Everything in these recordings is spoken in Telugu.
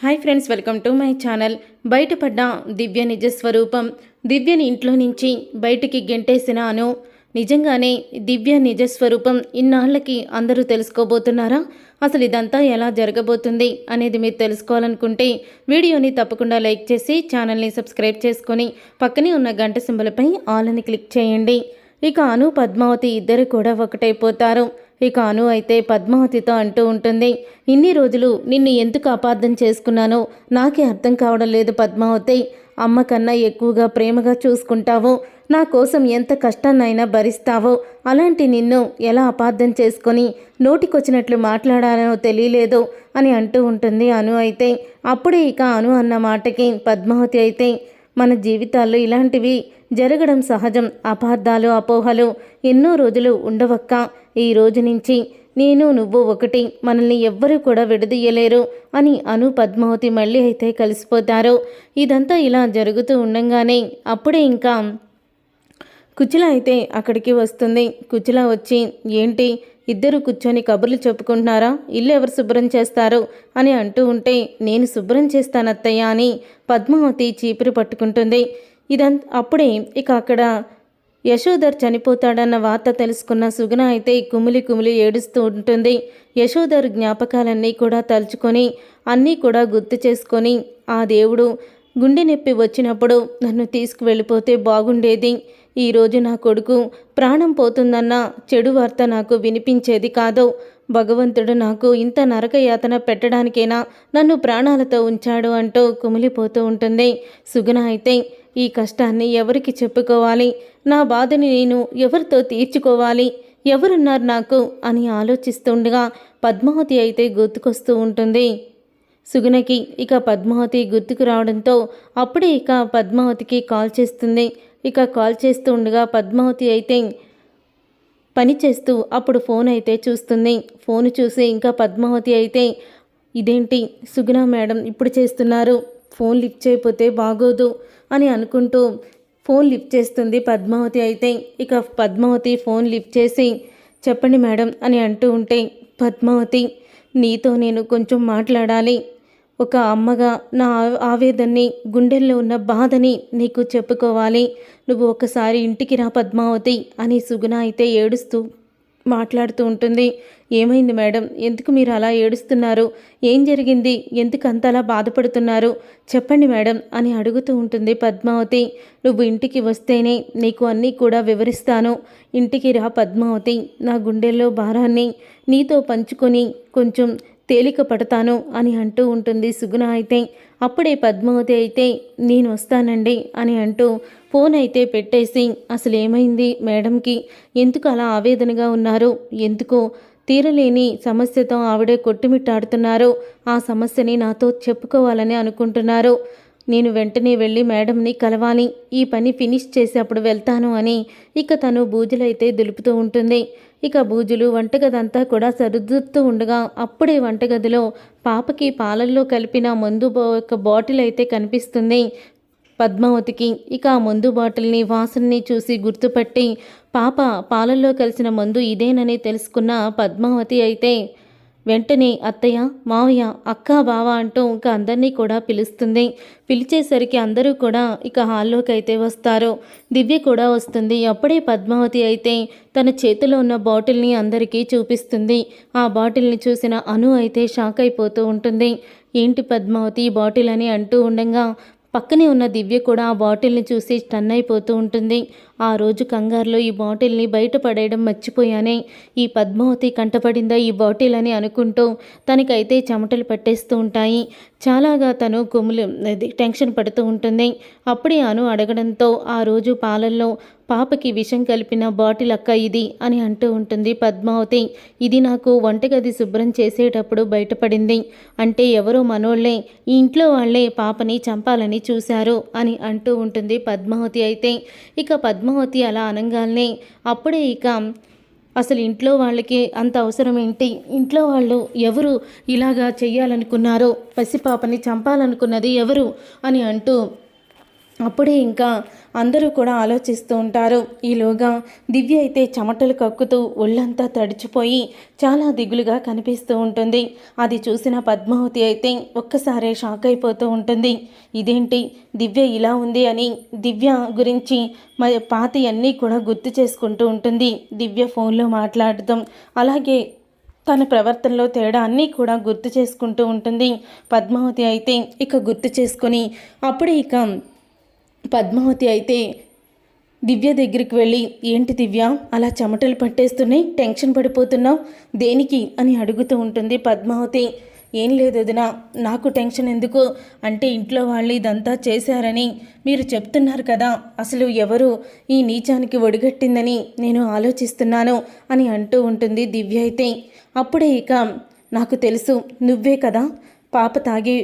Hi friends welcome to my channel. బయటపడ్డ దివ్య నిజ స్వరూపం. దివ్యని ఇంట్లో నుంచి బయటికి గెంటేసిన అను. నిజంగానే దివ్య నిజ స్వరూపం ఇన్నాళ్ళకి అందరూ తెలుసుకోబోతున్నారా? అసలు ఇదంతా ఎలా జరగబోతుంది అనేది మీరు తెలుసుకోవాలనుకుంటే వీడియోని తప్పకుండా లైక్ చేసి ఛానల్ని సబ్స్క్రైబ్ చేసుకొని పక్కనే ఉన్న గంట సింబలపై ఆల్ అని క్లిక్ చేయండి. ఇక అను పద్మావతి ఇద్దరు కూడా ఒకటైపోతారు. ఇక అను అయితే పద్మావతితో అంటూ ఉంటుంది ఇన్ని రోజులు నిన్ను ఎందుకు అపార్థం చేసుకున్నానో నాకే అర్థం కావడం లేదు పద్మావతి. అమ్మ కన్నా ఎక్కువగా ప్రేమగా చూసుకుంటావో. నా కోసం ఎంత కష్టాన్నైనా భరిస్తావో. అలాంటి నిన్ను ఎలా అపార్థం చేసుకొని నోటికొచ్చినట్లు మాట్లాడానో తెలియలేదు అని అంటూ ఉంటుంది అను అయితే. అప్పుడే ఇక అను అన్న మాటకి పద్మావతి అయితే మన జీవితాల్లో ఇలాంటివి జరగడం సహజం. అపార్థాలు అపోహలు ఎన్నో రోజులు ఉండవక్క. ఈ రోజు నుంచి నేను నువ్వు ఒకటి మనల్ని ఎవ్వరూ కూడా విడదీయలేరు అని అను పద్మావతి మళ్ళీ అయితే కలిసిపోతారు. ఇదంతా ఇలా జరుగుతూ ఉండంగానే అప్పుడే ఇంకా కుచిల అయితే అక్కడికి వస్తుంది. కుచిల వచ్చి ఏంటి ఇద్దరు కూర్చొని కబుర్లు చెప్పుకుంటున్నారా? ఇల్లు ఎవరు శుభ్రం చేస్తారు? అని అంటూ ఉంటే నేను శుభ్రం చేస్తానత్తయ్య అని పద్మావతి చీపురు పట్టుకుంటుంది. ఇదంత అప్పుడే ఇక అక్కడ యశోధర్ చనిపోతాడన్న వార్త తెలుసుకున్న సుగుణ అయితే కుమిలి కుమిలి ఏడుస్తూ ఉంటుంది. యశోధర్ జ్ఞాపకాలన్నీ కూడా తలుచుకొని అన్నీ కూడా గుర్తు చేసుకొని ఆ దేవుడు గుండె నొప్పి వచ్చినప్పుడు నన్ను తీసుకువెళ్ళిపోతే బాగుండేది. ఈరోజు నా కొడుకు ప్రాణం పోతుందన్న చెడు వార్త నాకు వినిపించేది కాదు. భగవంతుడు నాకు ఇంత నరక యాతన పెట్టడానికైనా నన్ను ప్రాణాలతో ఉంచాడు అంటూ కుమిలిపోతూ ఉంటుంది. సుగుణ అయితే ఈ కష్టాన్ని ఎవరికి చెప్పుకోవాలి? నా బాధని నేను ఎవరితో తీర్చుకోవాలి? ఎవరున్నారు నాకు అని ఆలోచిస్తుండగా పద్మావతి అయితే గుర్తుకొస్తూ ఉంటుంది. సుగుణకి ఇక పద్మావతి గుర్తుకు రావడంతో అప్పుడే ఇక పద్మావతికి కాల్ చేస్తుంది. ఇక కాల్ చేస్తూ ఉండగా పద్మావతి అయితే పని చేస్తూ అప్పుడు ఫోన్ అయితే చూస్తుంది. ఫోన్ చూసి ఇంకా పద్మావతి అయితే ఇదేంటి సుగుణ మేడం ఇప్పుడు చేస్తున్నారు? ఫోన్ లిఫ్ట్ చేయకపోతే బాగోదు అని అనుకుంటూ ఫోన్ లిఫ్ట్ చేస్తుంది పద్మావతి అయితే. ఇక పద్మావతి ఫోన్ లిఫ్ట్ చేసి చెప్పండి మేడం అని అంటూ ఉంటే పద్మావతి నీతో నేను కొంచెం మాట్లాడాలి. ఒక అమ్మగా నా ఆవేదన్ని గుండెల్లో ఉన్న బాధని నీకు చెప్పుకోవాలి. నువ్వు ఒకసారి ఇంటికి రా పద్మావతి అని సుగుణ అయితే ఏడుస్తూ మాట్లాడుతూ ఉంటుంది. ఏమైంది మేడం? ఎందుకు మీరు అలా ఏడుస్తున్నారు? ఏం జరిగింది? ఎందుకు అంతలా బాధపడుతున్నారు? చెప్పండి మేడం అని అడుగుతూ ఉంటుంది పద్మావతి. నువ్వు ఇంటికి వస్తేనే నీకు అన్నీ కూడా వివరిస్తాను. ఇంటికి రా పద్మావతి. నా గుండెల్లో భారాన్ని నీతో పంచుకొని కొంచెం తేలిక పడతాను అని అంటూ ఉంటుంది సుగుణ అయితే. అప్పుడే పద్మావతి అయితే నేను వస్తానండి అని అంటూ ఫోన్ అయితే పెట్టేసి అసలు ఏమైంది మేడంకి? ఎందుకు అలా ఆవేదనగా ఉన్నారు? ఎందుకు? తీరలేని సమస్యతో ఆవిడే కొట్టుమిట్టాడుతున్నారు. ఆ సమస్యని నాతో చెప్పుకోవాలని అనుకుంటున్నారు. నేను వెంటనే వెళ్ళి మేడంని కలవాలి. ఈ పని ఫినిష్ చేసి అప్పుడు వెళ్తాను అని ఇక తను బూజులైతే దులుపుతూ ఉంటుంది. ఇక బూజులు వంటగదంతా కూడా సరిదిద్దుతూ ఉండగా అప్పుడే వంటగదిలో పాపకి పాలల్లో కలిపిన మందు ఒక బాటిల్ అయితే కనిపిస్తుంది పద్మావతికి. ఇక ఆ మందు బాటిల్ని వాసనని చూసి గుర్తుపట్టి పాప పాలల్లో కలిసిన మందు ఇదేనని తెలుసుకున్న పద్మావతి అయితే వెంటనే అత్తయ్య మావయ్య అక్క బావ అంటూ ఇంకా అందరినీ కూడా పిలుస్తుంది. పిలిచేసరికి అందరూ కూడా ఇక హాల్లోకి అయితే వస్తారు. దివ్య కూడా వస్తుంది. అప్పుడే పద్మావతి అయితే తన చేతిలో ఉన్న బాటిల్ని అందరికీ చూపిస్తుంది. ఆ బాటిల్ని చూసిన అను అయితే షాక్ అయిపోతూ ఉంటుంది. ఏంటి పద్మావతి బాటిల్ అని అంటూ ఉండగా పక్కనే ఉన్న దివ్య కూడా ఆ బాటిల్ని చూసి స్టన్ అయిపోతూ ఉంటుంది. ఆ రోజు కంగారులో ఈ బాటిల్ని బయట పడేయడం మర్చిపోయానే. ఈ పద్మావతి కంటపడిందా ఈ బాటిల్ అని అనుకుంటూ తనకైతే చెమటలు పట్టేస్తూ ఉంటాయి. చాలాగా తను కొమ్ములు టెన్షన్ పడుతూ ఉంటుంది. అప్పుడే అను అడగడంతో ఆ రోజు పాలల్లో పాపకి విషం కలిపిన బాటిల్ అక్క ఇది అని అంటూ ఉంటుంది పద్మావతి. ఇది నాకు వంటగది శుభ్రం చేసేటప్పుడు బయటపడింది. అంటే ఎవరో మనోళ్ళే ఈ ఇంట్లో వాళ్ళే పాపని చంపాలని చూశారు అని అంటూ ఉంటుంది పద్మావతి అయితే. ఇక పద్మ పద్మావతి అలా అనగానే అప్పుడే ఇక అసలు ఇంట్లో వాళ్ళకి అంత అవసరం ఏంటి? ఇంట్లో వాళ్ళు ఎవరు ఇలాగా చెయ్యాలనుకున్నారో పసిపాపని చంపాలనుకున్నది ఎవరు అని అంటూ అప్పుడే ఇంకా అందరూ కూడా ఆలోచిస్తూ ఉంటారు. ఈలోగా దివ్య అయితే చెమటలు కక్కుతూ ఒళ్ళంతా తడిచిపోయి చాలా దిగులుగా కనిపిస్తూ ఉంటుంది. అది చూసిన పద్మావతి అయితే ఒక్కసారే షాక్ అయిపోతూ ఉంటుంది. ఇదేంటి? దివ్య ఇలా ఉంది అని దివ్య గురించి మరి పాతి అన్నీ కూడా గుర్తు చేసుకుంటూ ఉంటుంది. దివ్య ఫోన్లో మాట్లాడటం అలాగే తన ప్రవర్తనలో తేడా అన్నీ కూడా గుర్తు చేసుకుంటూ ఉంటుంది. పద్మావతి అయితే ఇక గుర్తు చేసుకొని అప్పుడే ఇక పద్మావతి అయితే దివ్య దగ్గరికి వెళ్ళి ఏంటి దివ్య అలా చెమటలు పట్టేస్తున్నాయి టెన్షన్ పడిపోతున్నావు? దేనికి? అని అడుగుతూ ఉంటుంది పద్మావతి. ఏం లేదు వదినా నాకు టెన్షన్ ఎందుకు? అంటే ఇంట్లో వాళ్ళు ఇదంతా చేశారని మీరు చెప్తున్నారు కదా అసలు ఎవరు ఈ నీచానికి ఒడిగట్టిందని నేను ఆలోచిస్తున్నాను అని అంటూ ఉంటుంది దివ్య అయితే. అప్పుడే ఇక నాకు తెలుసు నువ్వే కదా పాప తాగి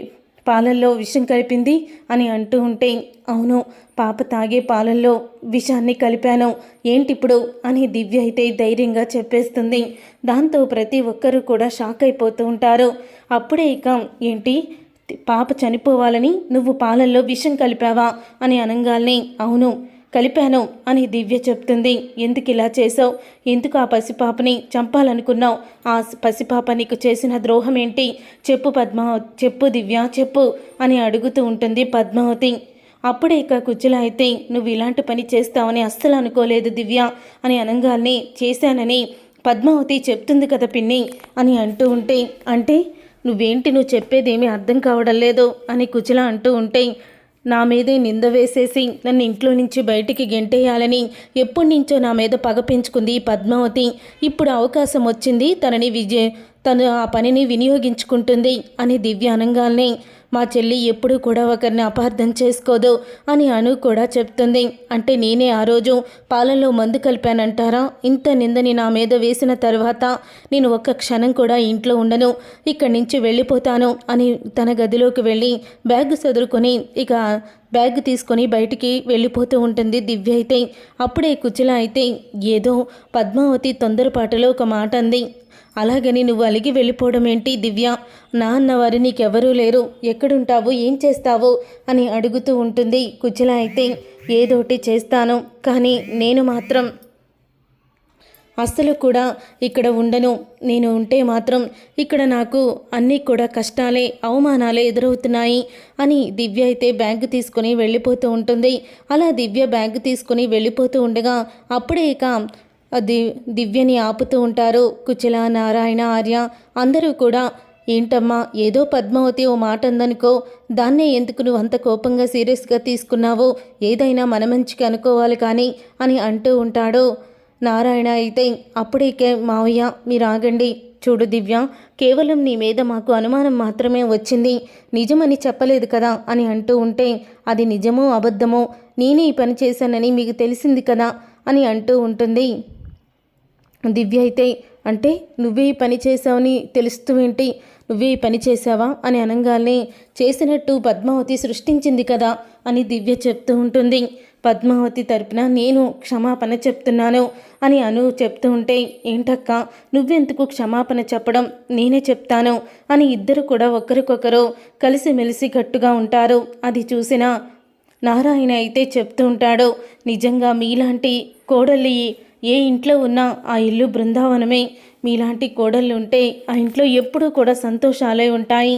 పాలల్లో విషం కలిపింది అని అంటూ ఉంటే అవును పాప తాగే పాలల్లో విషాన్ని కలిపాను. ఏంటిప్పుడు? అని దివ్య అయితే ధైర్యంగా చెప్పేస్తుంది. దాంతో ప్రతి ఒక్కరూ కూడా షాక్ అయిపోతూ ఉంటారు. అప్పుడే ఇక ఏంటి? పాప చనిపోవాలని నువ్వు పాలల్లో విషం కలిపావా? అని అనగానే అవును కలిపాను అని దివ్య చెప్తుంది. ఎందుకు ఇలా చేసావు ఎందుకు ఆ పసిపాపని చంపాలనుకున్నావు? ఆ పసిపాప నీకు చేసిన ద్రోహం ఏంటి చెప్పు పద్మా చెప్పు దివ్య చెప్పు అని అడుగుతూ ఉంటుంది పద్మావతి. అప్పుడే ఇక కుచ్చుల అయితే నువ్వు ఇలాంటి పని చేస్తావని అస్సలు అనుకోలేదు దివ్య అని అనంగాల్ని చేశానని పద్మావతి చెప్తుంది కదా పిన్ని అని అంటూ ఉంటే అంటే నువ్వేంటి? నువ్వు చెప్పేదేమీ అర్థం కావడం లేదు అని కుచిల అంటూ ఉంటే నా మీదే నింద వేసేసి నన్ను ఇంట్లో నుంచి బయటికి గెంటేయాలని ఎప్పటి నుంచో నా మీద పగ పెంచుకుంది పద్మావతి. ఇప్పుడు అవకాశం వచ్చింది తనని విజయ తను ఆ పనిని వినియోగించుకుంటుంది అని దివ్య అనగానే మా చెల్లి ఎప్పుడూ కూడా ఒకరిని అపార్థం చేసుకోదు అని అను కూడా చెప్తుంది. అంటే నేనే ఆ రోజు పాలనలో మందు కలిపానంటారా? ఇంత నిందని నా మీద వేసిన తర్వాత నేను ఒక్క క్షణం కూడా ఇంట్లో ఉండను. ఇక్కడి నుంచి వెళ్ళిపోతాను అని తన గదిలోకి వెళ్ళి బ్యాగ్ చదురుకొని ఇక బ్యాగ్ తీసుకొని బయటికి వెళ్ళిపోతూ ఉంటుంది దివ్య అయితే. అప్పుడే కుచిల అయితే ఏదో పద్మావతి తొందరపాటులో ఒక మాట అంది. అలాగని నువ్వు అలిగి వెళ్ళిపోవడం ఏంటి దివ్య? నా అన్నవారు నీకెవరూ లేరు. ఎక్కడుంటావు? ఏం చేస్తావు? అని అడుగుతూ ఉంటుంది కుచిల అయితే. ఏదోటి చేస్తాను కానీ నేను మాత్రం అస్సలు కూడా ఇక్కడ ఉండను. నేను ఉంటే మాత్రం ఇక్కడ నాకు అన్నీ కూడా కష్టాలే అవమానాలే ఎదురవుతున్నాయి అని దివ్య అయితే బ్యాగ్ తీసుకొని వెళ్ళిపోతూ ఉంటుంది. అలా దివ్య బ్యాగ్ తీసుకొని వెళ్ళిపోతూ ఉండగా అప్పుడే ఇక అది దివ్యని ఆపుతూ ఉంటారు. కుచిల నారాయణ ఆర్య అందరూ కూడా ఏంటమ్మా ఏదో పద్మావతి ఓ మాట అందనుకో దాన్నే ఎందుకు నువ్వు అంత కోపంగా సీరియస్గా తీసుకున్నావు? ఏదైనా మన మంచికి అనుకోవాలి కానీ అని అంటూ ఉంటాడు. నారాయణ అయితే అప్పుడేకే మావయ్య మీరు ఆగండి. చూడు దివ్య కేవలం నీ మీద మాకు అనుమానం మాత్రమే వచ్చింది. నిజమని చెప్పలేదు కదా అని అంటూ ఉంటే అది నిజమో అబద్ధమో నేనే ఈ పని చేశానని మీకు తెలిసింది కదా అని అంటూ ఉంటుంది. దివ్య అయితే అంటే నువ్వే ఈ పని చేసావని తెలుస్తూ ఏంటి? నువ్వే ఈ పని చేసావా అని అనగానే చేసినట్టు పద్మావతి సృష్టించింది కదా అని దివ్య చెప్తూ ఉంటుంది. పద్మావతి తరపున నేను క్షమాపణ చెప్తున్నాను అని అను చెప్తూ ఉంటే ఏంటక్క నువ్వెందుకు క్షమాపణ చెప్పడం? నేనే చెప్తాను అని ఇద్దరు కూడా ఒకరికొకరు కలిసిమెలిసి గట్టుగా ఉంటారు. అది చూసిన నారాయణ అయితే చెప్తూ ఉంటాడు నిజంగా మీలాంటి కోడలి ఏ ఇంట్లో ఉన్నా ఆ ఇల్లు బృందావనమే. మీలాంటి కోడళ్ళు ఉంటే ఆ ఇంట్లో ఎప్పుడూ కూడా సంతోషాలే ఉంటాయి.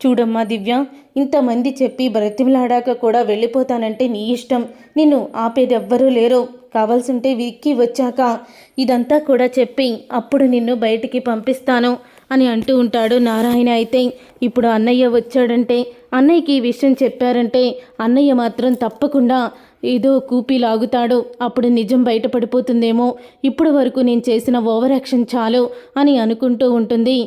చూడమ్మా దివ్య ఇంతమంది చెప్పి బ్రతిమలాడాక కూడా వెళ్ళిపోతానంటే నీ ఇష్టం. నిన్ను ఆపేదెవ్వరూ లేరు. కావాల్సింటే విక్కి వచ్చాక ఇదంతా కూడా చెప్పి అప్పుడు నిన్ను బయటికి పంపిస్తాను అని అంటూ ఉంటాడు నారాయణ అయితే. ఇప్పుడు అన్నయ్య వచ్చాడంటే అన్నయ్యకి ఈ విషయం చెప్పారంటే అన్నయ్య మాత్రం తప్పకుండా ఏదో కూపి లాగుతాడో. అప్పుడు నిజం బయటపడిపోతుందేమో. ఇప్పుడు వరకు నేను చేసిన ఓవర్ యాక్షన్ చాలు అని అనుకుంటూ ఉంటుంది.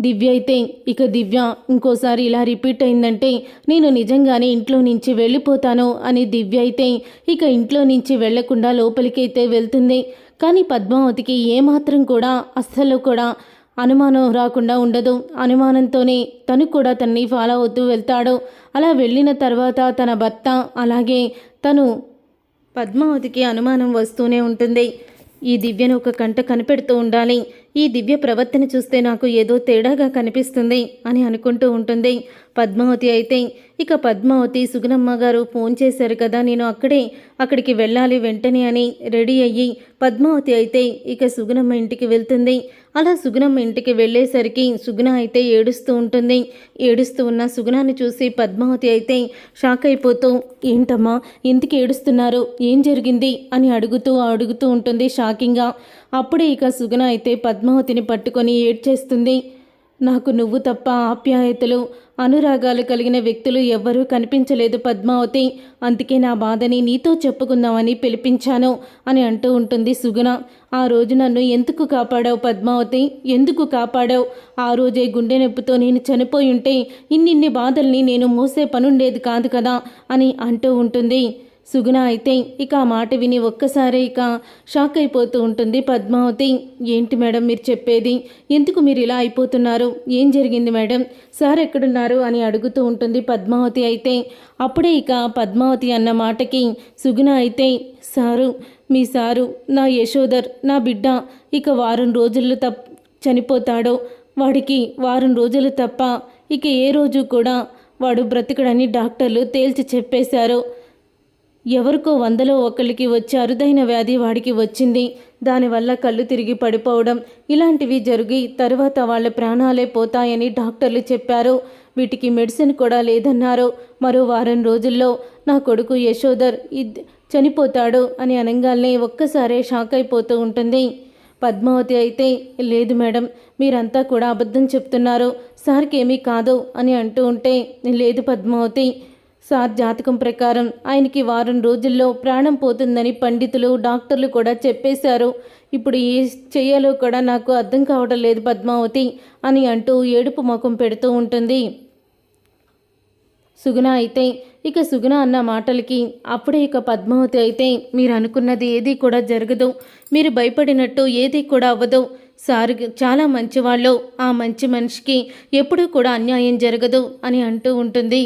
దివ్య అయితే ఇక దివ్య ఇంకోసారి ఇలా రిపీట్ అయిందంటే నేను నిజంగానే ఇంట్లో నుంచి వెళ్ళిపోతాను అని దివ్య అయితే ఇక ఇంట్లో నుంచి వెళ్ళకుండా లోపలికైతే వెళ్తుంది. కానీ పద్మావతికి ఏమాత్రం కూడా అస్సలు కూడా అనుమానం రాకుండా ఉండదు. అనుమానంతోనే తను కూడా తన్ని ఫాలో అవుతూ వెళ్తాడు. అలా వెళ్ళిన తర్వాత తన భర్త అలాగే తను పద్మావతికి అనుమానం వస్తూనే ఉంటుంది. ఈ దివ్యను ఒక కంట కనిపెడుతూ ఉండాలి. ఈ దివ్య ప్రవర్తన చూస్తే నాకు ఏదో తేడాగా కనిపిస్తుంది అని అనుకుంటూ ఉంటుంది. పద్మావతి అయితే ఇక పద్మావతి సుగుణమ్మ గారు ఫోన్ చేశారు కదా నేను అక్కడే అక్కడికి వెళ్ళాలి వెంటనే అని రెడీ అయ్యి పద్మావతి అయితే ఇక సుగుణమ్మ ఇంటికి వెళ్తుంది. అలా సుగుణమ్మ ఇంటికి వెళ్ళేసరికి సుగుణ అయితే ఏడుస్తూ ఉంటుంది. ఏడుస్తూ ఉన్న సుగుణాన్ని చూసి పద్మావతి అయితే షాక్ అయిపోతూ ఏంటమ్మా ఎందుకు ఏడుస్తున్నారు? ఏం జరిగింది? అని అడుగుతూ అడుగుతూ ఉంటుంది షాకింగ్గా. అప్పుడే ఇక సుగుణ అయితే పద్మావతిని పట్టుకొని ఏడ్చేస్తుంది. నాకు నువ్వు తప్ప ఆప్యాయతలు అనురాగాలు కలిగిన వ్యక్తులు ఎవ్వరూ కనిపించలేదు పద్మావతి. అందుకే నా బాధని నీతో చెప్పుకుందామని పిలిపించాను అని అంటూ ఉంటుంది సుగుణ. ఆ రోజు నన్ను ఎందుకు కాపాడావు పద్మావతి? ఎందుకు కాపాడావు? ఆ రోజే గుండె నొప్పితో నేను చనిపోయి ఉంటే ఇన్నిన్ని బాధల్ని నేను మోసే పనుండేది కాదు కదా అని అంటూ ఉంటుంది. సుగుణ అయితే ఇక ఆ మాట విని ఒక్కసారి ఇక షాక్ అయిపోతూ ఉంటుంది పద్మావతి. ఏంటి మేడం మీరు చెప్పేది? ఎందుకు మీరు ఇలా అయిపోతున్నారు? ఏం జరిగింది మేడం? సార్ ఎక్కడున్నారు అని అడుగుతూ ఉంటుంది పద్మావతి అయితే. అప్పుడే ఇక పద్మావతి అన్న మాటకి సుగుణ అయితే సారు మీ సారు నా యశోదర్ నా బిడ్డ ఇక వారం రోజుల్లో తప్ చనిపోతాడో? వాడికి వారం రోజులు తప్ప ఇక ఏ రోజు కూడా వాడు బ్రతకడని డాక్టర్లు తేల్చి చెప్పేశారు. ఎవరికో వందలో ఒకరికి వచ్చే అరుదైన వ్యాధి వాడికి వచ్చింది. దానివల్ల కళ్ళు తిరిగి పడిపోవడం ఇలాంటివి జరిగి తర్వాత వాళ్ళ ప్రాణాలే పోతాయని డాక్టర్లు చెప్పారు. వీటికి మెడిసిన్ కూడా లేదన్నారు. మరో వారం రోజుల్లో నా కొడుకు యశోదర్ ఇద్ చనిపోతాడు అని అనగానే ఒక్కసారే షాక్ అయిపోతూ ఉంటుంది. పద్మావతి అయితే లేదు మేడం మీరంతా కూడా అబద్ధం చెప్తున్నారు. సార్కి ఏమీ కాదు అని అంటూ ఉంటే లేదు పద్మావతి సార్ జాతకం ప్రకారం ఆయనకి వారం రోజుల్లో ప్రాణం పోతుందని పండితులు డాక్టర్లు కూడా చెప్పేశారు. ఇప్పుడు ఏ చేయాలో కూడా నాకు అర్థం కావడం లేదు పద్మావతి అని అంటూ ఏడుపు ముఖం పెడుతూ ఉంటుంది. సుగుణ అయితే ఇక సుగుణ అన్న మాటలకి అప్పుడే ఇక పద్మావతి అయితే మీరు అనుకున్నది ఏది కూడా జరగదు. మీరు భయపడినట్టు ఏది కూడా అవ్వదు. సార్ చాలా మంచివాళ్ళు. ఆ మంచి మనిషికి ఎప్పుడూ కూడా అన్యాయం జరగదు అని అంటూ ఉంటుంది.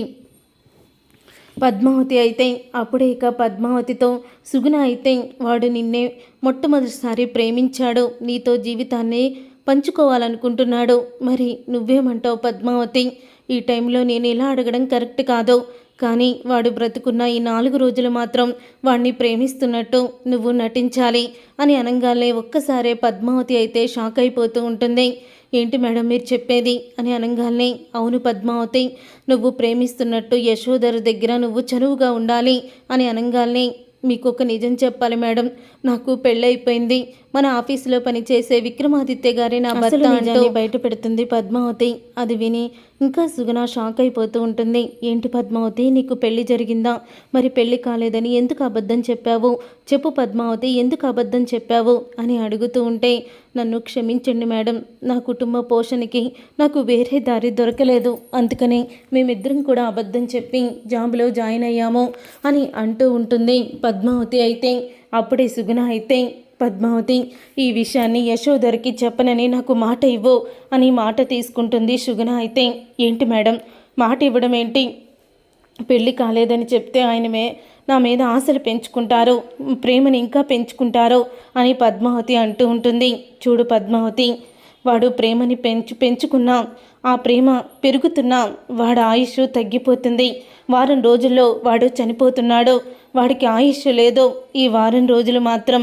పద్మావతి అయితే అప్పుడే ఇక పద్మావతితో సుగుణ అయితే వాడు నిన్నే మొట్టమొదటిసారి ప్రేమించాడు. నీతో జీవితాన్ని పంచుకోవాలనుకుంటున్నాడు. మరి నువ్వేమంటావు పద్మావతి? ఈ టైంలో నేను ఇలా అడగడం కరెక్ట్ కాదు. కానీ వాడు బ్రతుకున్న ఈ నాలుగు రోజులు మాత్రం వాణ్ణి ప్రేమిస్తున్నట్టు నువ్వు నటించాలి అని అనగానే ఒక్కసారే పద్మావతి అయితే షాక్ అయిపోతూ ఉంటుంది. ఏంటి మేడం మీరు చెప్పేది? అని అనగానే అవును పద్మావతి నువ్వు ప్రేమిస్తున్నట్టు యశోధర్ దగ్గర నువ్వు చనువుగా ఉండాలి అని అనగానే మీకు ఒక నిజం చెప్పాలి మేడం. నాకు పెళ్ళైపోయింది మన ఆఫీసులో పనిచేసే విక్రమాదిత్య గారి నా భర్త అంటూ బయట పెడుతుంది పద్మావతి. అది విని ఇంకా సుగుణ షాక్ అయిపోతూ ఉంటుంది. ఏంటి పద్మావతి నీకు పెళ్ళి జరిగిందా? మరి పెళ్ళి కాలేదని ఎందుకు అబద్ధం చెప్పావు? చెప్పు పద్మావతి ఎందుకు అబద్ధం చెప్పావు? అని అడుగుతూ ఉంటే నన్ను క్షమించండి మేడం. నా కుటుంబ పోషణకి నాకు వేరే దారి దొరకలేదు. అందుకని మేమిద్దరం కూడా అబద్ధం చెప్పి జాబ్లో జాయిన్ అయ్యాము అని అంటూ ఉంటుంది పద్మావతి అయితే. అప్పుడే సుగుణ అయితే పద్మావతి ఈ విషయాన్ని యశోధర్కి చెప్పనని నాకు మాట ఇవ్వు అని మాట తీసుకుంటుంది సుగుణ. అయితే ఏంటి మేడం? మాట ఇవ్వడం ఏంటి? పెళ్ళి కాలేదని చెప్తే ఆయనమే నా మీద ఆశలు పెంచుకుంటారు ప్రేమని ఇంకా పెంచుకుంటారు అని పద్మావతి అంటూ ఉంటుంది. చూడు పద్మావతి వాడు ప్రేమని పెంచు పెంచుకున్నా ఆ ప్రేమ పెరుగుతున్నా వాడు ఆయుష్ తగ్గిపోతుంది. వారం రోజుల్లో వాడు చనిపోతున్నాడు వాడికి ఆయుష్ లేదో. ఈ వారం రోజులు మాత్రం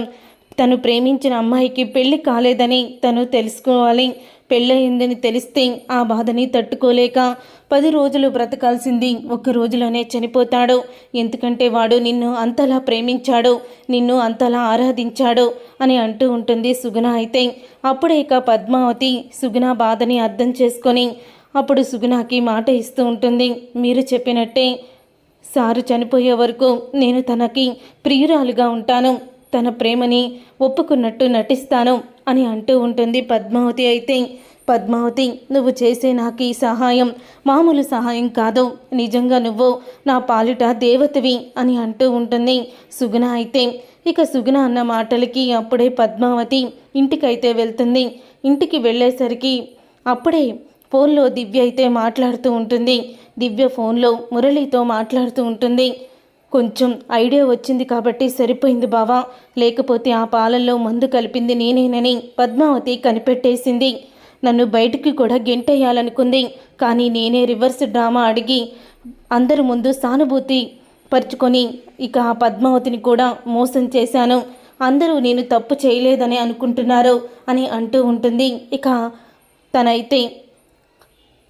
తను ప్రేమించిన అమ్మాయికి పెళ్ళి కాలేదని తను తెలుసుకోవాలి. పెళ్ళయిందని తెలిస్తే ఆ బాధని తట్టుకోలేక పది రోజులు బ్రతకాల్సింది. ఒక్క రోజులోనే చనిపోతాడు. ఎందుకంటే వాడు నిన్ను అంతలా ప్రేమించాడు. నిన్ను అంతలా ఆరాధించాడు అని అంటూ ఉంటుంది సుగుణ అయితే. అప్పుడే ఇక పద్మావతి సుగుణ బాధని అర్థం చేసుకొని అప్పుడు సుగుణకి మాట ఇస్తూ ఉంటుంది. మీరు చెప్పినట్టే సారు చనిపోయే వరకు నేను తనకి ప్రియురాలుగా ఉంటాను. తన ప్రేమని ఒప్పుకున్నట్టు నటిస్తాను అని అంటూ ఉంటుంది పద్మావతి. అయితే పద్మావతి నువ్వు చేసే నాకు ఈ సహాయం మామూలు సహాయం కాదు. నిజంగా నువ్వు నా పాలిట దేవతవి అని అంటూ ఉంటుంది సుగుణ. అయితే ఇక సుగుణ అన్న మాటలకి అప్పుడే పద్మావతి ఇంటికైతే వెళ్తుంది. ఇంటికి వెళ్ళేసరికి అప్పుడే ఫోన్లో దివ్య అయితే మాట్లాడుతూ ఉంటుంది. దివ్య ఫోన్లో మురళితో మాట్లాడుతూ ఉంటుంది. కొంచెం ఐడియా వచ్చింది కాబట్టి సరిపోయింది బావా. లేకపోతే ఆ పాలల్లో మందు కలిపింది నేనేనని పద్మావతి కనిపెట్టేసింది. నన్ను బయటికి కూడా గెంటేయాలనుకుంది. కానీ నేనే రివర్స్ డ్రామా అడిగి అందరి ముందు సానుభూతి పరుచుకొని ఇక ఆ పద్మావతిని కూడా మోసం చేశాను. అందరూ నేను తప్పు చేయలేదని అనుకుంటున్నారు అని అంటూ ఉంటుంది. ఇక తనైతే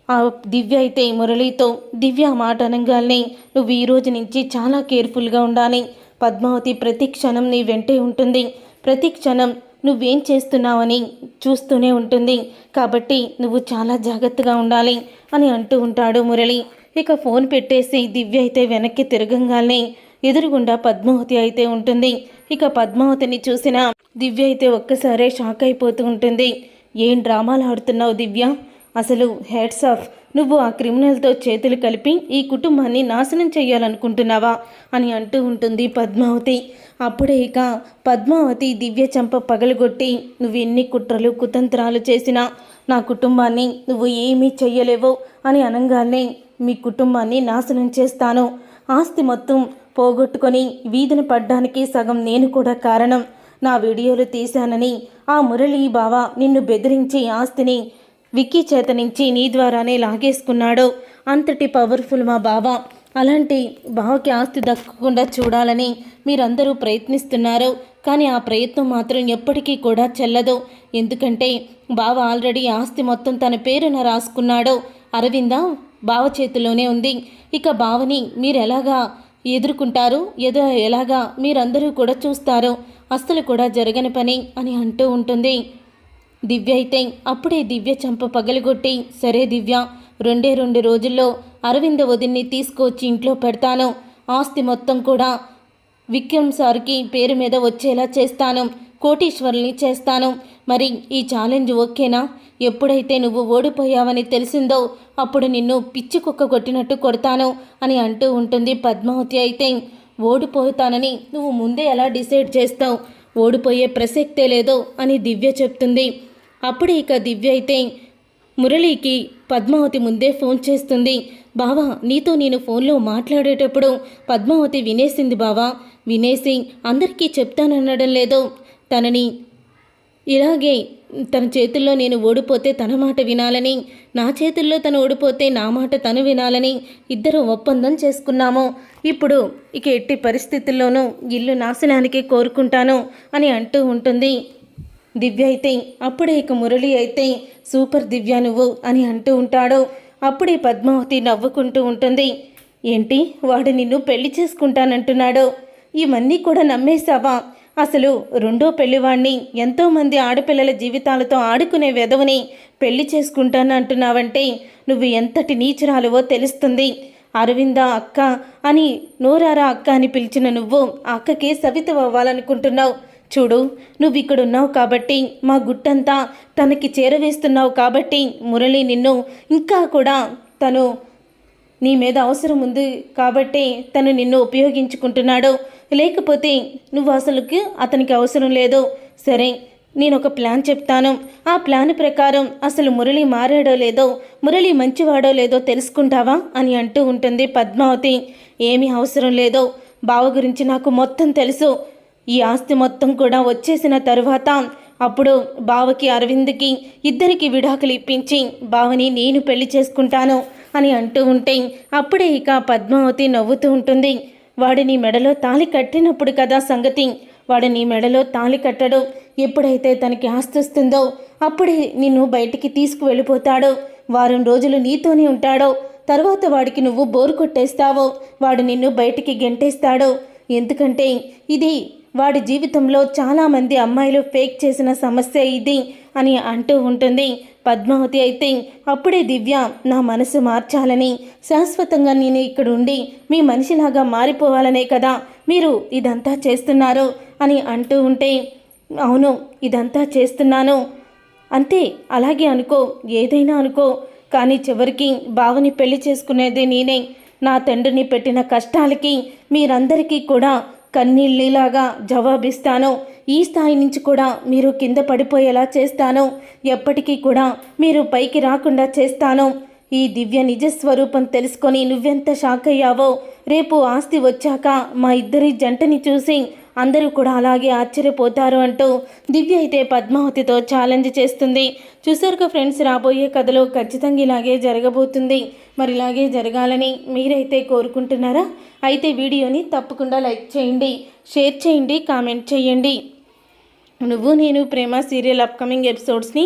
ఆ దివ్య అయితే మురళితో దివ్య మాట అనగానే నువ్వు ఈ రోజు నుంచి చాలా కేర్ఫుల్గా ఉండాలి. పద్మావతి ప్రతి క్షణం నీ వెంటే ఉంటుంది. ప్రతి క్షణం నువ్వేం చేస్తున్నావని చూస్తూనే ఉంటుంది. కాబట్టి నువ్వు చాలా జాగ్రత్తగా ఉండాలి అని అంటూ ఉంటాడు మురళి. ఇక ఫోన్ పెట్టేసి దివ్య అయితే వెనక్కి తిరగంగానే ఎదురుగుండా పద్మావతి అయితే ఉంటుంది. ఇక పద్మావతిని చూసిన దివ్య అయితే ఒక్కసారే షాక్ అయిపోతూ ఉంటుంది. ఏం డ్రామాలు ఆడుతున్నావు దివ్య? అసలు హెడ్స్ ఆఫ్ నువ్వు ఆ క్రిమినల్తో చేతులు కలిపి ఈ కుటుంబాన్ని నాశనం చేయాలనుకుంటున్నావా అని అంటూ ఉంటుంది పద్మావతి. అప్పుడే ఇక పద్మావతి దివ్య చంప పగలగొట్టి నువ్వు ఎన్ని కుట్రలు కుతంత్రాలు చేసినా నా కుటుంబాన్ని నువ్వు ఏమీ చెయ్యలేవు అని అనగానే మీ కుటుంబాన్ని నాశనం చేస్తాను. ఆస్తి మొత్తం పోగొట్టుకొని వీధిని పడ్డానికి సగం నేను కూడా కారణం. నా వీడియోలు తీశానని ఆ మురళీ బావ నిన్ను బెదిరించి ఆస్తిని విక్కీ చేత నుంచి నీ ద్వారానే లాగేసుకున్నాడు. అంతటి పవర్ఫుల్ మా బావ. అలాంటి బావకి ఆస్తి దక్కకుండా చూడాలని మీరందరూ ప్రయత్నిస్తున్నారు. కానీ ఆ ప్రయత్నం మాత్రం ఎప్పటికీ కూడా చెల్లదు. ఎందుకంటే బావ ఆల్రెడీ ఆస్తి మొత్తం తన పేరున రాసుకున్నాడు. అరవింద బావ చేతిలోనే ఉంది. ఇక బావని మీరు ఎలాగా ఎదుర్కొంటారు? ఏదో ఎలాగా మీరందరూ కూడా చూస్తారు. అస్సలు కూడా జరగని పని అని అంటూ ఉంటుంది. దివ్య అయితే అప్పుడే దివ్య చంప పగలగొట్టి సరే దివ్య రెండే రెండు రోజుల్లో అరవింద వదిన్ని తీసుకొచ్చి ఇంట్లో పెడతాను. ఆస్తి మొత్తం కూడా విక్రమ్ సార్కి పేరు మీద వచ్చేలా చేస్తాను. కోటీశ్వరుని చేస్తాను. మరి ఈ ఛాలెంజ్ ఓకేనా? ఎప్పుడైతే నువ్వు ఓడిపోయావని తెలిసిందో అప్పుడు నిన్ను పిచ్చి కుక్క కొట్టినట్టు కొడతాను అని అంటూ ఉంటుంది పద్మావతి అయితే. ఓడిపోతానని నువ్వు ముందే ఎలా డిసైడ్ చేస్తావు? ఓడిపోయే ప్రసక్తే లేదో అని దివ్య చెప్తుంది. అప్పుడు ఇక దివ్య అయితే మురళికి పద్మావతి ముందే ఫోన్ చేస్తుంది. బావా నీతో నేను ఫోన్లో మాట్లాడేటప్పుడు పద్మావతి వినేసింది బావా. వినేసి అందరికీ చెప్తాననడం లేదో. తనని ఇలాగే తన చేతుల్లో నేను ఓడిపోతే తన మాట వినాలని నా చేతుల్లో తను ఓడిపోతే నా మాట తను వినాలని ఇద్దరు ఒప్పందం చేసుకున్నాము. ఇప్పుడు ఇక ఎట్టి పరిస్థితుల్లోనూ ఇల్లు నాశనానికి కోరుకుంటాను అని అంటూ ఉంటుంది. దివ్య అయితే అప్పుడే ఇక మురళి అయితే సూపర్ దివ్య నువ్వు అని అంటూ ఉంటాడు. అప్పుడే పద్మావతి నవ్వుకుంటూ ఉంటుంది. ఏంటి వాడు నిన్ను పెళ్ళి చేసుకుంటానంటున్నాడు. ఇవన్నీ కూడా నమ్మేశావా? అసలు రెండో పెళ్ళివాణ్ణి ఎంతోమంది ఆడపిల్లల జీవితాలతో ఆడుకునే వెధవని పెళ్ళి చేసుకుంటానంటున్నావంటే నువ్వు ఎంతటి నీచురాలువో తెలుస్తుంది. అరవింద అక్క అని నోరారా అక్క అని పిలిచిన నువ్వు ఆ అక్కకి సవిత అవ్వాలనుకుంటున్నావు. చూడు నువ్వు ఇక్కడ ఉన్నావు కాబట్టి మా గుట్టంతా తనకి చేరవేస్తున్నావు కాబట్టి మురళి నిన్ను ఇంకా కూడా తను నీ మీద అవసరం ఉంది కాబట్టి తను నిన్ను ఉపయోగించుకుంటున్నాడు. లేకపోతే నువ్వు అసలుకి అతనికి అవసరం లేదు. సరే నేను ఒక ప్లాన్ చెప్తాను. ఆ ప్లాన్ ప్రకారం అసలు మురళి మారాడో లేదో మురళి మంచివాడో లేదో తెలుసుకుంటావా అని అంటూ ఉంటుంది పద్మావతి. ఏమీ అవసరం లేదో బావ గురించి నాకు మొత్తం తెలుసు. ఈ ఆస్తి మొత్తం కూడా వచ్చేసిన తరువాత అప్పుడు బావకి అరవింద్కి ఇద్దరికి విడాకులు ఇప్పించి బావని నేను పెళ్ళి చేసుకుంటాను అని అంటూ ఉంటే అప్పుడే ఇక పద్మావతి నవ్వుతూ ఉంటుంది. వాడిని మెడలో తాళి కట్టినప్పుడు కదా సంగతి. వాడిని మెడలో తాళి కట్టడు. ఎప్పుడైతే తనకి ఆస్తి వస్తుందో అప్పుడే నిన్ను బయటికి తీసుకువెళ్ళిపోతాడు. వారం రోజులు నీతోనే ఉంటాడో. తర్వాత వాడికి నువ్వు బోరు కొట్టేస్తావో. వాడు నిన్ను బయటికి గెంటేస్తాడు. ఎందుకంటే ఇది వాడి జీవితంలో చాలామంది అమ్మాయిలు ఫేక్ చేసిన సమస్య ఇది అని అంటూ ఉంటుంది. పద్మావతి అయితే అప్పుడే దివ్య నా మనసు మార్చాలని శాశ్వతంగా నేను ఇక్కడ ఉండి మీ మనిషిలాగా మారిపోవాలనే కదా మీరు ఇదంతా చేస్తున్నారు అని అంటూ ఉంటే అవును ఇదంతా చేస్తున్నాను. అంతే అలాగే అనుకో ఏదైనా అనుకో కానీ చివరికి బావని పెళ్ళి చేసుకునేది నేనే. నా తండ్రిని పెట్టిన కష్టాలకి మీరందరికీ కూడా కన్నీళ్ళలాగా జవాబిస్తాను. ఈ స్థాయి నుంచి కూడా మీరు కింద పడిపోయేలా చేస్తాను. ఎప్పటికీ కూడా మీరు పైకి రాకుండా చేస్తాను. ఈ దివ్య నిజస్వరూపం తెలుసుకొని నువ్వెంత షాక్ అయ్యావో రేపు ఆస్తి వచ్చాక మా ఇద్దరి జంటని చూసి అందరూ కూడా అలాగే ఆశ్చర్యపోతారు అంటూ దివ్య అయితే పద్మావతితో ఛాలెంజ్ చేస్తుంది. చూసారుగా ఫ్రెండ్స్ రాబోయే కథలో ఖచ్చితంగా ఇలాగే జరగబోతుంది. మరి ఇలాగే జరగాలని మీరైతే కోరుకుంటున్నారా? అయితే వీడియోని తప్పకుండా లైక్ చేయండి షేర్ చేయండి కామెంట్ చేయండి. నువ్వు నేను ప్రేమ సీరియల్ అప్కమింగ్ ఎపిసోడ్స్ని